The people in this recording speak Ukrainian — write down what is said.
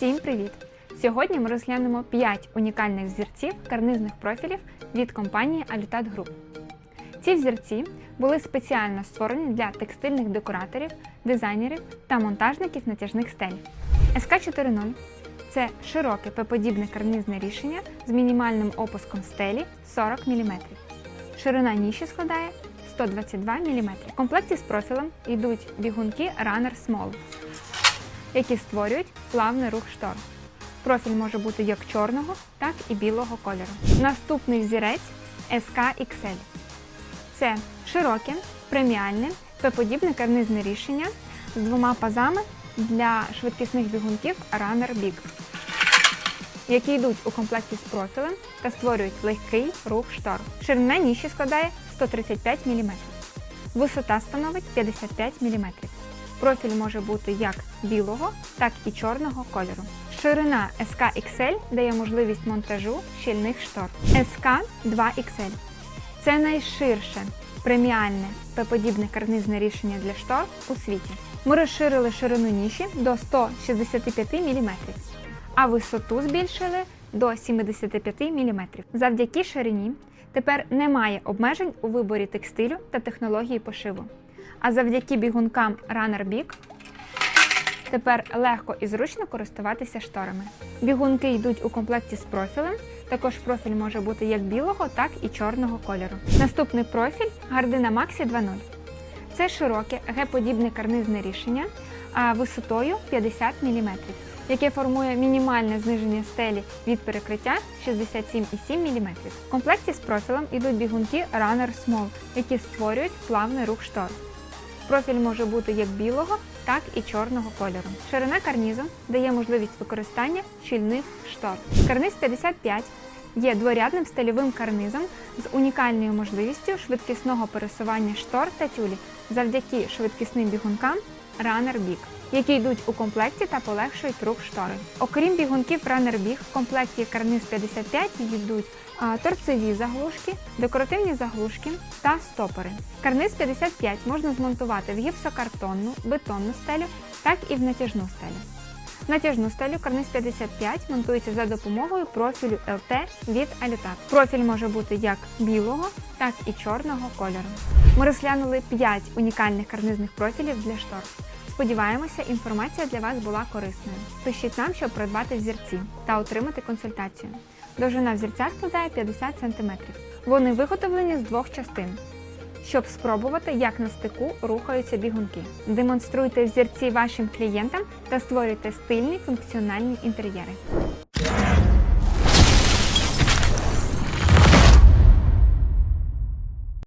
Всім привіт! Сьогодні ми розглянемо 5 унікальних взірців карнизних профілів від компанії Alutat Group. Ці взірці були спеціально створені для текстильних декораторів, дизайнерів та монтажників натяжних стель. СК-4.0 це широке П-подібне карнизне рішення з мінімальним опуском стелі 40 мм. Ширина ніші складає 122 мм. В комплекті з профілем йдуть бігунки Runner Small, які створюють плавний рух штор. Профіль може бути як чорного, так і білого кольору. Наступний взірець SK-XL. Це широке, преміальне, П-подібне карнизне рішення з двома пазами для швидкісних бігунків Runner Big, які йдуть у комплекті з профілем та створюють легкий рух штор. Ширина ніші складає 135 мм. Висота становить 55 мм. Профіль може бути як білого, так і чорного кольору. Ширина SK-XL дає можливість монтажу щільних штор. SK-2XL це найширше преміальне П-подібне карнизне рішення для штор у світі. Ми розширили ширину ніші до 165 мм, а висоту збільшили до 75 мм. Завдяки ширині тепер немає обмежень у виборі текстилю та технології пошиву. А завдяки бігункам Runner тепер легко і зручно користуватися шторами. Бігунки йдуть у комплекті з профілем. Також профіль може бути як білого, так і чорного кольору. Наступний профіль Gardena Maxi 2.0. Це широке Г-подібне карнизне рішення висотою 50 мм, яке формує мінімальне зниження стелі від перекриття 67,7 мм. В комплекті з профілем йдуть бігунки Runner Small, які створюють плавний рух штор. Профіль може бути як білого, так і чорного кольору. Ширина карнізу дає можливість використання щільних штор. Карниз 55 є дворядним стильовим карнизом з унікальною можливістю швидкісного пересування штор та тюлі завдяки швидкісним бігункам Runner Big, які йдуть у комплекті та полегшують рух штори. Окрім бігунків Runner Big, в комплекті карниз 55 йдуть торцеві заглушки, декоративні заглушки та стопори. Карниз 55 можна змонтувати в гіпсокартонну, бетонну стелю, так і в натяжну стелю. Натяжну стелю карниз 55 монтується за допомогою профілю LT від Alutat. Профіль може бути як білого, так і чорного кольору. Ми розглянули 5 унікальних карнизних профілів для штор. Сподіваємося, інформація для вас була корисною. Пишіть нам, щоб придбати взірці та отримати консультацію. Довжина взірця складає 50 см. Вони виготовлені з двох частин. Щоб спробувати, як на стику рухаються бігунки. Демонструйте взірці вашим клієнтам та створюйте стильні функціональні інтер'єри.